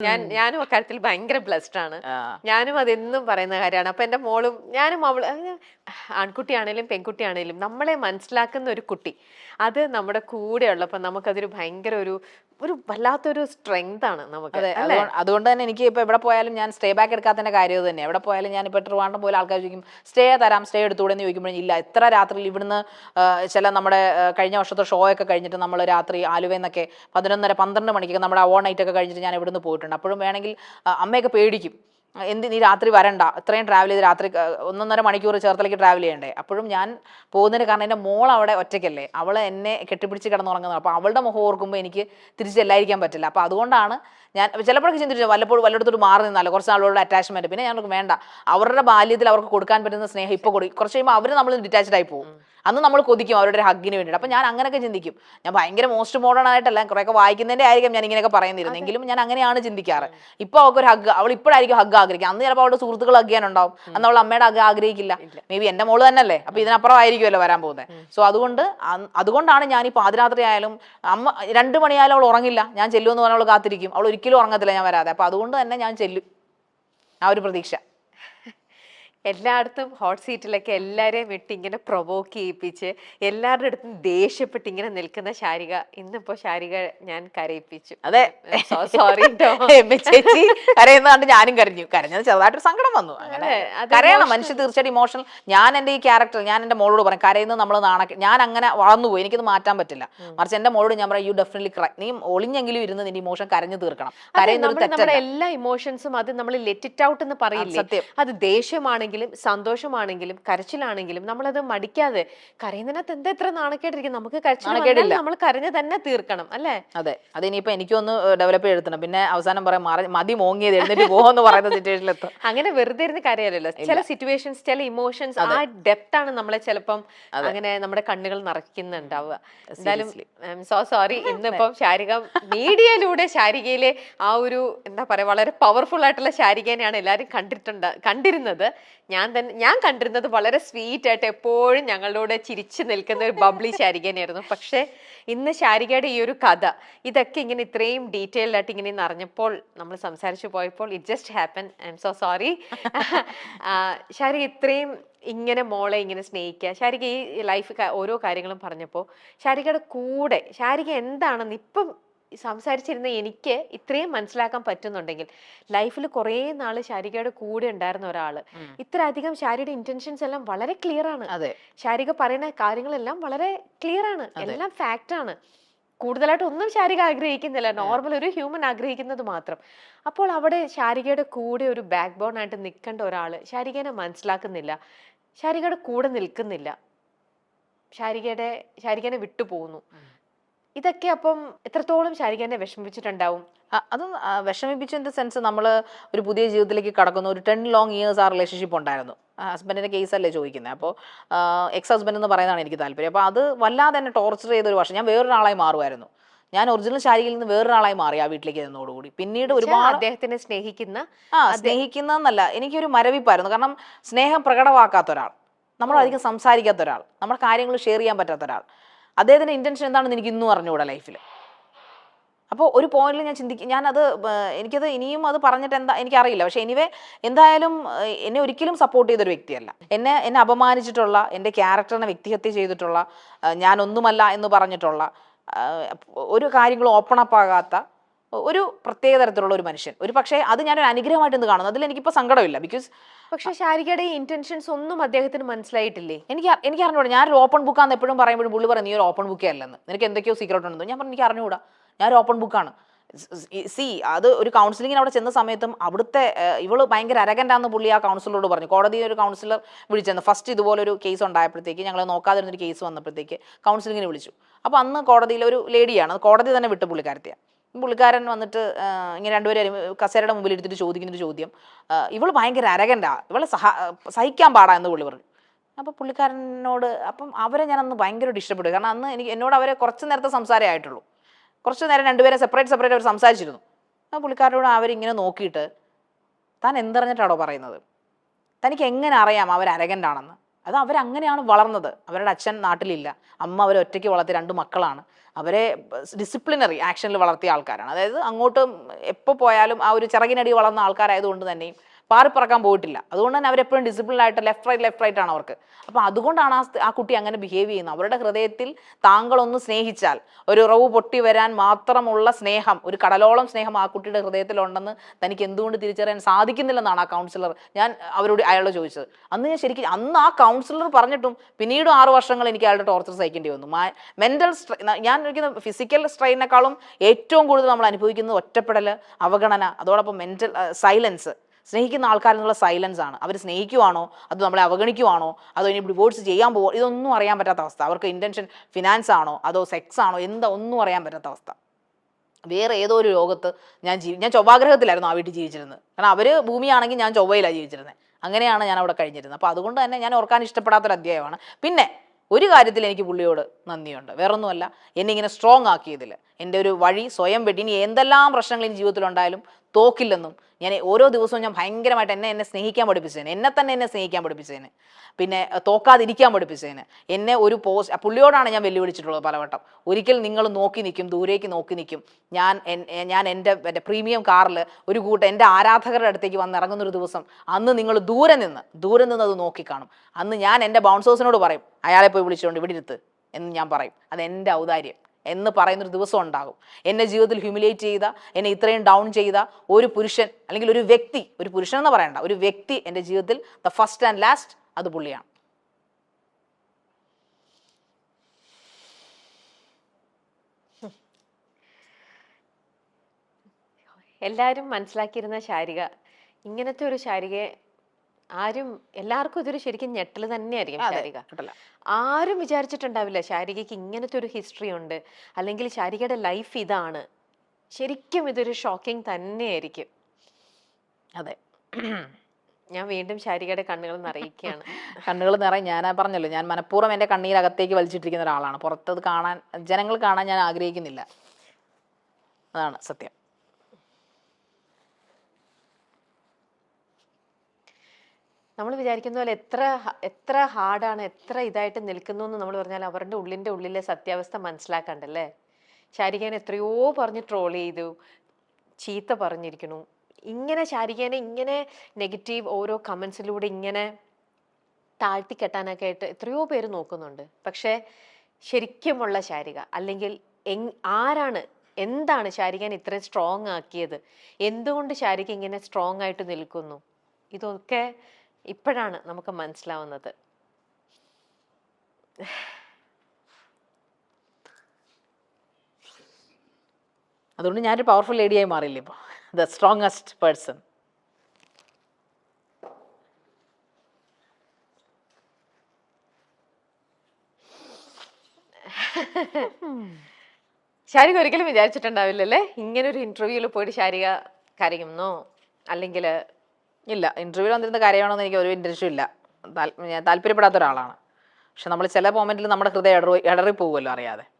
ഞാൻ ഞാനും അക്കാര്യത്തിൽ ഭയങ്കര ബ്ലസ്ഡ് ആണ്. ഞാനും അതെന്നും പറയുന്ന കാര്യമാണ്. അപ്പൊ എന്റെ മോളും ഞാനും അവൾ ആൺകുട്ടിയാണേലും പെൺകുട്ടിയാണേലും നമ്മളെ മനസ്സിലാക്കുന്ന ഒരു കുട്ടി. അത് നമ്മുടെ കൂടെ ഉള്ളപ്പോ നമുക്കതൊരു ഭയങ്കര ഒരു ഒരു വല്ലാത്തൊരു സ്ട്രെങ്ത് ആണ് നമുക്ക് അതുകൊണ്ട് തന്നെ എനിക്ക് ഇപ്പൊ എവിടെ പോയാലും ഞാൻ സ്റ്റേ ബാക്ക് എടുക്കാത്തതിന്റെ കാര്യം തന്നെ എവിടെ പോയാലും ഞാൻ ഇപ്പൊ ട്രിവാണ്ടം പോലെ ആൾക്കാർ ചോദിക്കും സ്റ്റേ തരാം സ്റ്റേ എടുത്തുകൂടെ എന്ന് ചോദിക്കുമ്പോൾ ഇല്ല എത്ര രാത്രിയിൽ ഇവിടുന്ന് ചില നമ്മുടെ കഴിഞ്ഞ വർഷത്തെ ഷോ ഒക്കെ കഴിഞ്ഞിട്ട് നമ്മൾ രാത്രി ആലുവെന്നൊക്കെ പതിനൊന്നര പന്ത്രണ്ട് മണിക്കൊക്കെ നമ്മുടെ ഓൺ നൈറ്റ് ഒക്കെ കഴിഞ്ഞിട്ട് ഞാൻ ഇവിടുന്ന് പോയിട്ടുണ്ട്. അപ്പോഴും വേണമെങ്കിൽ അമ്മയൊക്കെ പേടിക്കും. എന്ത് നീ രാത്രി വരണ്ട. ഇത്രയും ട്രാവൽ ചെയ്ത് രാത്രി ഒന്നൊന്നര മണിക്കൂർ ചേർത്തലേക്ക് ട്രാവൽ ചെയ്യണ്ടേ? അപ്പോഴും ഞാൻ പോകുന്നതിന് കാരണം എന്റെ മോൾ അവിടെ ഒറ്റയ്ക്കല്ലേ. അവൾ എന്നെ കെട്ടിപ്പിടിച്ച് കിടന്നുറങ്ങുന്നത്. അപ്പോൾ അവളുടെ മുഖം ഓർക്കുമ്പോൾ എനിക്ക് തിരിച്ചെല്ലായിരിക്കാൻ പറ്റില്ല. അപ്പോൾ അതുകൊണ്ടാണ് ഞാൻ ചിലപ്പോഴൊക്കെ ചിന്തിച്ചു വല്ലപ്പോഴും വല്ലയിടത്തോട്ട് മാറി നിന്നാലോ കുറച്ച് നാളുകളുടെ അറ്റാച്ച്മെന്റ് പിന്നെ ഞങ്ങൾക്ക് വേണ്ട. അവരുടെ ബാല്യത്തിൽ അവർക്ക് കൊടുക്കാൻ പറ്റുന്ന സ്നേഹം ഇപ്പൊ കൊടുക്കും കുറച്ച് കഴിയുമ്പോൾ അവർ നമ്മൾ ഡിറ്റാച്ച്ഡ് ആയി പോകും. അന്ന് നമ്മൾ കൊതിക്കും അവരുടെ ഹഗ്ഗിന് വേണ്ടിയിട്ട്. അപ്പം ഞാൻ അങ്ങനെയൊക്കെ ചിന്തിക്കും. ഞാൻ ഭയങ്കര മോസ്റ്റ് മോഡേൺ ആയിട്ടല്ല കുറേയൊക്കെ വായിക്കുന്നതിന്റെ ആയിരിക്കും ഞാൻ ഇങ്ങനെയൊക്കെ പറയുന്നിരുന്നെങ്കിലും ഞാൻ അങ്ങനെയാണ് ചിന്തിക്കാറ്. ഇപ്പോൾ അവൾക്ക് ഒരു ഹഗ് അവൾ ഇപ്പോഴായിരിക്കും ഹഗ് ആഗ്രഹിക്കുക. അന്ന് ചിലപ്പോൾ അവളുടെ സുഹൃത്തുക്കൾ ഹഗ് ചെയ്യാനുണ്ടാവും. അന്ന് അവൾ അമ്മയുടെ ഹഗ് ആഗ്രഹിക്കില്ല. മേ ബി എന്റെ മോൾ തന്നെയല്ലേ? അപ്പോൾ ഇതിനപ്പുറം ആയിരിക്കുമല്ലോ വരാൻ പോകുന്നത്. സോ അതുകൊണ്ട് അതുകൊണ്ടാണ് ഞാൻ ഈ പാതിരാത്രി ആയാലും അമ്മ രണ്ട് മണിയായാലും അവൾ ഉറങ്ങില്ല. ഞാൻ ചെല്ലുമെന്ന് പറഞ്ഞാൽ അവൾ കാത്തിരിക്കും. അവൾ ഒരിക്കലും ഉറങ്ങത്തില്ല ഞാൻ വരാതെ. അപ്പോൾ അതുകൊണ്ട് തന്നെ ഞാൻ ചെല്ലും. ആ ഒരു പ്രതീക്ഷ. എല്ലായിടത്തും ഹോട്ട് സീറ്റിലൊക്കെ എല്ലാവരെയും വിട്ട് ഇങ്ങനെ പ്രൊവോക്ക് ചെയ്യിപ്പിച്ച് എല്ലാവരുടെ അടുത്തും ദേഷ്യപ്പെട്ട് ഇങ്ങനെ നിൽക്കുന്ന ശാരിക ഇന്നിപ്പോ ശാരിക ഞാൻ കരയിപ്പിച്ചു. അതെ. സോറി ചേച്ചി കരയുന്നതാണ്ട് ഞാനും കരഞ്ഞു. കരഞ്ഞത് ചെറുതായിട്ടൊരു സങ്കടം വന്നു. അങ്ങനെ കരയണം. മനുഷ്യ തീർച്ചയായിട്ടും ഇമോഷണൽ ഞാൻ എന്റെ ഈ ക്യാരക്ടർ ഞാൻ എന്റെ മോളോട് പറയും കരയുന്നത് നമ്മൾ നാണക്ക ഞാൻ അങ്ങനെ വളർന്നുപോയി എനിക്കത് മാറ്റാൻ പറ്റില്ല. മറിച്ച് എന്റെ മോളോട് ഞാൻ പറയും യു ഡെഫിനറ്റ്ലി ക്രൈ നീ ഒളിഞ്ഞെങ്കിലും ഇരുന്ന് നിന്റെ ഇമോഷൻ കരഞ്ഞു തീർക്കണം. കരയുന്നത് എല്ലാ ഇമോഷൻസും അത് നമ്മൾ ലെറ്റ് ഇറ്റ് ഔട്ട് എന്ന് പറയില്ല? അത് അത് ദേഷ്യമാണെങ്കിലും സന്തോഷമാണെങ്കിലും കരച്ചിലാണെങ്കിലും നമ്മളത് മടിക്കാതെ കരയുന്നതിനകത്ത് എന്താ ഇത്ര നാണക്കേട്ടിരിക്കും നമുക്ക് കരച്ചിൽ നമ്മൾ കരഞ്ഞ് തന്നെ തീർക്കണം അല്ലേ? അതെ. അത് ഇനിയിപ്പോ എനിക്കൊന്ന് ഡെവലപ്പ് ചെയ്തെടുത്തണം. പിന്നെ അവസാനം പറയാം മതി മോങ്ങിയത് എഴുന്നേറ്റ് പോകുമെന്ന് പറയുന്ന സിറ്റുവേഷനിൽ എത്തും. അങ്ങനെ വെറുതെ ഇരുന്ന് കരയല്ലോ ചില സിറ്റുവേഷൻസ് ചില ഇമോഷൻസ് ആ ഡെപ്ത് ആണ് നമ്മളെ ചിലപ്പം അങ്ങനെ നമ്മുടെ കണ്ണുകൾ നിറയ്ക്കുന്നുണ്ടാവുക. എന്തായാലും സോ സോറി ഇന്നിപ്പം ശാരിക മീഡിയയിലൂടെ ശാരികയിലെ ആ ഒരു എന്താ പറയാ വളരെ പവർഫുൾ ആയിട്ടുള്ള ശാരികേനെയാണ് എല്ലാവരും കണ്ടിട്ടുണ്ട് കണ്ടിരുന്നത്. ഞാൻ തന്നെ ഞാൻ കണ്ടിരുന്നത് വളരെ സ്വീറ്റ് ആയിട്ട് എപ്പോഴും ഞങ്ങളുടെ ചിരിച്ചു നിൽക്കുന്ന ഒരു ബബ്ലി ശാരികനായിരുന്നു പക്ഷേ ഇന്ന് ശാരികയുടെ ഈ ഒരു കഥ ഇതൊക്കെ ഇങ്ങനെ ഇത്രയും ഡീറ്റെയിൽഡ് ആയിട്ട് ഇങ്ങനെ അറിഞ്ഞപ്പോൾ നമ്മൾ സംസാരിച്ചു പോയപ്പോൾ it just happen I'm so sorry Sharika ഇത്രയും ഇങ്ങനെ മോളെ ഇങ്ങനെ സ്നേഹിക്കുക. ശാരിക ഈ ലൈഫ് ഓരോ കാര്യങ്ങളും പറഞ്ഞപ്പോൾ ശാരികയുടെ കൂടെ ശാരിക എന്താണെന്ന് ഇപ്പം സംസാരിച്ചിരുന്ന എനിക്ക് ഇത്രയും മനസ്സിലാക്കാൻ പറ്റുന്നുണ്ടെങ്കിൽ ലൈഫിൽ കുറേ നാൾ ശാരികയുടെ കൂടെ ഉണ്ടായിരുന്ന ഒരാൾ. ഇത്ര അധികം ശാരിയുടെ ഇന്റൻഷൻസ് എല്ലാം വളരെ ക്ലിയർ ആണ്. അതെ. ശാരിക പറയുന്ന കാര്യങ്ങളെല്ലാം വളരെ ക്ലിയർ ആണ്. എല്ലാം ഫാക്റ്റ് ആണ്. കൂടുതലായിട്ട് ഒന്നും ശാരിക ആഗ്രഹിക്കുന്നില്ല. നോർമൽ ഒരു ഹ്യൂമൻ ആഗ്രഹിക്കുന്നത് മാത്രം. അപ്പോൾ അവിടെ ശാരികയുടെ കൂടെ ഒരു ബാക്ക് ബോൺ ആയിട്ട് നിൽക്കേണ്ട ഒരാൾ ശാരികനെ മനസ്സിലാക്കുന്നില്ല. ശാരികയുടെ കൂടെ നിൽക്കുന്നില്ല. ശാരികയുടെ ശാരികനെ വിട്ടുപോകുന്നു. ഇതൊക്കെ അപ്പം എത്രത്തോളം ശാരികനെ വിഷമിപ്പിച്ചിട്ടുണ്ടാവും? അത് വിഷമിപ്പിച്ചു ഇൻ ദ സെൻസ് നമ്മൾ ഒരു പുതിയ ജീവിതത്തിലേക്ക് കടക്കുന്ന. ഒരു ടെൻ ലോങ് ഇയേഴ്സ് ആ റിലേഷൻഷിപ്പ് ഉണ്ടായിരുന്നു. ഹസ്ബൻഡിന്റെ കേസല്ലേ അല്ലേ ചോദിക്കുന്നത് അപ്പോൾ എക്സ് ഹസ്ബൻഡ് എന്ന് പറയുന്നതാണ് എനിക്ക് താല്പര്യം. അപ്പോൾ അത് വല്ലാതെ തന്നെ ടോർച്ചർ ചെയ്ത ഒരു വർഷം ഞാൻ വേറൊരാളായി മാറുമായിരുന്നു. ഞാൻ ഒറിജിനൽ ശാരികയിൽ നിന്ന് വേറൊരാളായി മാറി ആ വീട്ടിലേക്ക് നിന്നോടുകൂടി പിന്നീട് ഒരുപാട് അദ്ദേഹത്തിനെ സ്നേഹിക്കുന്ന ആ സ്നേഹിക്കുന്ന എന്നല്ല എനിക്കൊരു മരവിപ്പായിരുന്നു. കാരണം സ്നേഹം പ്രകടമാക്കാത്ത ഒരാൾ നമ്മളധികം സംസാരിക്കാത്ത ഒരാൾ നമ്മുടെ കാര്യങ്ങൾ ഷെയർ ചെയ്യാൻ പറ്റാത്ത ഒരാൾ അദ്ദേഹത്തിന്റെ ഇന്റൻഷൻ എന്താണെന്ന് എനിക്ക് ഇന്നും അറിഞ്ഞുകൂടാ ലൈഫിൽ അപ്പോൾ ഒരു പോയിന്റിൽ ഞാൻ ചിന്തിക്കും ഞാനത് എനിക്കത് ഇനിയും അത് പറഞ്ഞിട്ട് എന്താ എനിക്കറിയില്ല. പക്ഷേ എനിവേ എന്തായാലും എന്നെ ഒരിക്കലും സപ്പോർട്ട് ചെയ്തൊരു വ്യക്തിയല്ല. എന്നെ എന്നെ അപമാനിച്ചിട്ടുള്ള എന്റെ ക്യാരക്ടറിനെ വ്യക്തിഹത്യ ചെയ്തിട്ടുള്ള ഞാനൊന്നുമല്ല എന്ന് പറഞ്ഞിട്ടുള്ള ഒരു കാര്യങ്ങളും ഓപ്പൺ അപ്പ് ആകാത്ത ഒരു പ്രത്യേക തരത്തിലുള്ള ഒരു മനുഷ്യൻ. ഒരു പക്ഷേ അത് ഞാനൊരു അനുഗ്രഹമായിട്ട് ഇന്ന് കാണുന്നു. അതിൽ എനിക്കിപ്പോൾ സങ്കടമില്ല. ബിക്കോസ് പക്ഷേ ശാരികയുടെ ഇന്റൻഷൻസ് ഒന്നും അദ്ദേഹത്തിന് മനസ്സിലായിട്ടില്ലേ? എനിക്ക് എനിക്ക് അറിഞ്ഞൂടാ. ഞാൻ ഒരു ഓപ്പൺ ബുക്കാന്ന് എപ്പോഴും പറയുമ്പോഴും പുള്ളി പറയും നീ ഒരു ഓപ്പൺ ബുക്കേ അല്ലെന്ന്. നിനക്ക് എന്തൊക്കെയോ സീക്രട്ട് ഉണ്ടെന്ന്. ഞാൻ പറഞ്ഞു എനിക്ക് അറിഞ്ഞുകൂടാ ഞാൻ ഒരു ഓപ്പൺ ബുക്കാണ് സി അത് ഒരു കൗൺസിലിങ്ങിന് അവിടെ ചെന്ന സമയത്തും അവിടുത്തെ ഇവൾ ഭയങ്കര അരകന്റാന്ന് പുള്ളി ആ കൗൺസിലറോട് പറഞ്ഞു. കോടതി ഒരു കൗൺസിലർ വിളിച്ചെന്ന്. ഫസ്റ്റ് ഇതുപോലൊരു കേസ് ഉണ്ടായപ്പോഴത്തേക്ക് ഞങ്ങൾ നോക്കാതിരുന്നൊരു കേസ് വന്നപ്പോഴത്തേക്ക് കൗൺസിലിങ്ങിന് വിളിച്ചു. അപ്പോൾ അന്ന് കോടതിയിൽ ഒരു ലേഡിയാണ് കോടതി തന്നെ വിട്ടു പുള്ളിക്കാരത്തെയാണ് പുള്ളിക്കാരൻ വന്നിട്ട് ഇങ്ങനെ രണ്ടുപേരും കസേരയുടെ മുമ്പിൽ എടുത്തിട്ട് ചോദിക്കുന്നൊരു ചോദ്യം. ഇവൾ ഭയങ്കര അരകന്റാ ഇവളെ സഹ സഹിക്കാൻ പാടാ എന്ന് പുള്ളി പറഞ്ഞു. അപ്പോൾ പുള്ളിക്കാരനോട് അപ്പം അവരെ ഞാൻ അന്ന് ഭയങ്കരമായിട്ട് ഇഷ്ടപ്പെട്ടു കാരണം അന്ന് എനിക്ക് എന്നോട് അവരെ കുറച്ച് നേരത്തെ സംസാരമേ ആയിട്ടുള്ളൂ. കുറച്ച് നേരം രണ്ടുപേരെ സെപ്പറേറ്റ് സെപ്പറേറ്റ് അവർ സംസാരിച്ചിരുന്നു. ആ പുള്ളിക്കാരനോട് അവരിങ്ങനെ നോക്കിയിട്ട് താൻ എന്തറിഞ്ഞിട്ടാണോ പറയുന്നത്? തനിക്ക് എങ്ങനെ അറിയാം അവർ അരകന്റാണെന്ന് അത് അവരങ്ങനെയാണ് വളർന്നത്. അവരുടെ അച്ഛൻ നാട്ടിലില്ല. അമ്മ അവരെ ഒറ്റയ്ക്ക് വളർത്തിയ രണ്ട് മക്കളാണ്. അവരെ ഡിസിപ്ലിനറി ആക്ഷനിൽ വളർത്തിയ ആൾക്കാരാണ്. അതായത് അങ്ങോട്ട് എപ്പോൾ പോയാലും ആ ഒരു ചിറകിനടി വളർന്ന ആൾക്കാരായതുകൊണ്ട് തന്നെയും പാറിപ്പറക്കാൻ പോയിട്ടില്ല. അതുകൊണ്ട് തന്നെ അവരെപ്പോഴും ഡിസിപ്ലിൻ ആയിട്ട് ലെഫ്റ്റ് റൈറ്റ് ലെഫ്റ്റ് റൈറ്റ് ആണ് അവർക്ക്. അപ്പോൾ അതുകൊണ്ടാണ് ആ ആ കുട്ടി അങ്ങനെ ബിഹേവ് ചെയ്യുന്നത്. അവരുടെ ഹൃദയത്തിൽ താങ്കളൊന്ന് സ്നേഹിച്ചാൽ ഒരു ഉറവ് പൊട്ടി വരാൻ മാത്രമുള്ള സ്നേഹം ഒരു കടലോളം സ്നേഹം ആ കുട്ടിയുടെ ഹൃദയത്തിലുണ്ടെന്ന് തനിക്ക് എന്തുകൊണ്ട് തിരിച്ചറിയാൻ സാധിക്കുന്നില്ലെന്നാണ് ആ കൗൺസിലർ ഞാൻ അവരോട് അയാളോട് ചോദിച്ചത്. അന്ന് ഞാൻ ശരിക്കും അന്ന് ആ കൗൺസിലർ പറഞ്ഞിട്ടും പിന്നീട് ആറ് വർഷങ്ങൾ എനിക്ക് അയാളുടെ ടോർച്ചർ സഹിക്കേണ്ടി വന്നു. മെന്റൽ ഞാൻ ഒരിക്കലും ഫിസിക്കൽ സ്ട്രെയിനേക്കാളും ഏറ്റവും കൂടുതൽ നമ്മൾ അനുഭവിക്കുന്നത് ഒറ്റപ്പെടൽ അവഗണന അതോടൊപ്പം മെന്റൽ സൈലൻസ് സ്നേഹിക്കുന്ന ആൾക്കാരെന്നുള്ള സൈലൻസ് ആണ്. അവർ സ്നേഹിക്കുവാണോ? അത് നമ്മളെ അവഗണിക്കുവാണോ? അതോ ഇനി ഡിവോഴ്സ് ചെയ്യാൻ പോകുമോ ഇതൊന്നും അറിയാൻ പറ്റാത്ത അവസ്ഥ. അവർക്ക് ഇന്റൻഷൻ ഫിനാൻസ് ആണോ? അതോ സെക്സ് ആണോ? എന്താ ഒന്നും അറിയാൻ പറ്റാത്ത അവസ്ഥ. വേറെ ഏതോ ഒരു ലോകത്ത് ഞാൻ ജീവി ഞാൻ ചൊവ്വാഗ്രഹത്തിലായിരുന്നു ആ വീട്ടിൽ ജീവിച്ചിരുന്നത്. കാരണം അവർ ഭൂമിയാണെങ്കിൽ ഞാൻ ചൊവ്വയിലാണ് ജീവിച്ചിരുന്നത് അങ്ങനെയാണ് ഞാൻ അവിടെ കഴിഞ്ഞിരുന്നത്. അപ്പോൾ അതുകൊണ്ട് തന്നെ ഞാൻ ഓർക്കാൻ ഇഷ്ടപ്പെടാത്തൊരു അധ്യായമാണ്. പിന്നെ ഒരു കാര്യത്തിൽ എനിക്ക് പുള്ളിയോട് നന്ദിയുണ്ട്. വേറൊന്നുമല്ല. എന്നെ ഇങ്ങനെ സ്ട്രോങ് ആക്കിയതിൽ എന്റെ ഒരു വഴി സ്വയം വെട്ടി ഇനി എന്തെല്ലാം പ്രശ്നങ്ങൾ ഇനി ജീവിതത്തിലുണ്ടായാലും തോക്കില്ലെന്നും ഞാൻ ഓരോ ദിവസവും ഞാൻ ഭയങ്കരമായിട്ട് എന്നെ എന്നെ സ്നേഹിക്കാൻ പഠിപ്പിച്ചതിന് എന്നെ തന്നെ എന്നെ സ്നേഹിക്കാൻ പഠിപ്പിച്ചതിന് പിന്നെ തോക്കാതിരിക്കാൻ പഠിപ്പിച്ചതിന് എന്നെ ഒരു പോസ് പുള്ളിയോടാണ് ഞാൻ വെല്ലുവിളിച്ചിട്ടുള്ളത് പലവട്ടം. ഒരിക്കൽ നിങ്ങൾ നോക്കി നിൽക്കും ദൂരേക്ക് നോക്കി നിൽക്കും ഞാൻ ഞാൻ എന്റെ എന്റെ പ്രീമിയം കാറിൽ ഒരു കൂട്ടം എന്റെ ആരാധകരുടെ അടുത്തേക്ക് വന്ന് ഇറങ്ങുന്നൊരു ദിവസം അന്ന് നിങ്ങൾ ദൂരെ നിന്ന് ദൂരെ നിന്ന് അത് നോക്കിക്കാണും. അന്ന് ഞാൻ എന്റെ ബൗൺസേഴ്സിനോട് പറയും അയാളെ പോയി വിളിച്ചുകൊണ്ട് ഇവിടെ ഇരുത്ത് എന്ന് ഞാൻ പറയും. അത് എന്റെ ഔദാര്യം. എന്ന് പറയുന്നൊരു ദിവസം ഉണ്ടാകും. എന്നെ ജീവിതത്തിൽ ഹ്യൂമിലേറ്റ് ചെയ്ത എന്നെ ഇത്രയും ഡൗൺ ചെയ്ത ഒരു പുരുഷൻ അല്ലെങ്കിൽ ഒരു വ്യക്തി ഒരു പുരുഷൻ എന്ന് പറയണ്ട ഒരു വ്യക്തി എന്റെ ജീവിതത്തിൽ ദ ഫസ്റ്റ് ആൻഡ് ലാസ്റ്റ് അത് പുള്ളിയാണ്. എല്ലാവരും മനസ്സിലാക്കിയിരുന്ന ശാരിക ഇങ്ങനത്തെ ഒരു ശാരികയെ ആരും എല്ലാവർക്കും ഇതൊരു ശരിക്കും ഞെട്ടൽ തന്നെയായിരിക്കും ശാരിക. ആരും വിചാരിച്ചിട്ടുണ്ടാവില്ല ശാരികയ്ക്ക് ഇങ്ങനത്തെ ഒരു ഹിസ്റ്ററി ഉണ്ട്. അല്ലെങ്കിൽ ശാരികയുടെ ലൈഫ് ഇതാണ്. ശരിക്കും ഇതൊരു ഷോക്കിംഗ് തന്നെയായിരിക്കും. അതെ. ഞാൻ വീണ്ടും ശാരികയുടെ കണ്ണുകൾ നിറയിക്കുകയാണ്. കണ്ണുകൾ നിറയെ ഞാൻ പറഞ്ഞല്ലോ ഞാൻ മനഃപൂർവം എന്റെ കണ്ണീരകത്തേക്ക് വലിച്ചിട്ടിരിക്കുന്ന ഒരാളാണ്. പുറത്തത് കാണാൻ ജനങ്ങൾ കാണാൻ ഞാൻ ആഗ്രഹിക്കുന്നില്ല. അതാണ് സത്യം. നമ്മൾ വിചാരിക്കുന്ന പോലെ എത്ര എത്ര ഹാർഡാണ് എത്ര ഇതായിട്ട് നിൽക്കുന്നു എന്ന് നമ്മൾ പറഞ്ഞാൽ അവരുടെ ഉള്ളിന്റെ ഉള്ളിലെ സത്യാവസ്ഥ മനസ്സിലാക്കണ്ടല്ലേ? ശാരികേനെ എത്രയോ പറഞ്ഞ് ട്രോൾ ചെയ്തു ചീത്ത പറഞ്ഞിരിക്കണു ഇങ്ങനെ ശാരികേനെ ഇങ്ങനെ നെഗറ്റീവ് ഓരോ കമൻസിലൂടെ ഇങ്ങനെ താഴ്ത്തിക്കെട്ടാനൊക്കെ ആയിട്ട് എത്രയോ പേര് നോക്കുന്നുണ്ട്. പക്ഷേ ശരിക്കുമുള്ള ശാരിക അല്ലെങ്കിൽ ആരാണ് എന്താണ് ശാരികേനെ ഇത്രയും സ്ട്രോങ് ആക്കിയത്? എന്തുകൊണ്ട് ശാരിക ഇങ്ങനെ സ്ട്രോങ് ആയിട്ട് നിൽക്കുന്നു? ഇതൊക്കെ ഇപ്പോഴാണ് നമുക്ക് മനസ്സിലാവുന്നത്. അതുകൊണ്ട് ഞാനൊരു പവർഫുൾ ലേഡിയായി മാറിയില്ല ഇപ്പോൾ ദ സ്ട്രോങ്സ്റ്റ് പേഴ്സൺ ശാരിക ഒരിക്കലും വിചാരിച്ചിട്ടുണ്ടാവില്ലല്ലേ? ഇങ്ങനെ ഒരു പോയിട്ട് ശാരിക കരയുന്നോ? അല്ലെങ്കിൽ ഇല്ല ഇന്റർവ്യൂ വന്നിരുന്ന കാര്യമാണെന്ന് എനിക്ക് ഒരു ഇൻട്രസ്റ്റും ഇല്ല. താല്പര്യപ്പെടാത്ത ഒരാളാണ്. പക്ഷെ നമ്മൾ ചില മൊമെന്റിൽ നമ്മുടെ ഹൃദയം ഇടറി ഇടറി പോകുമല്ലോ അറിയാതെ.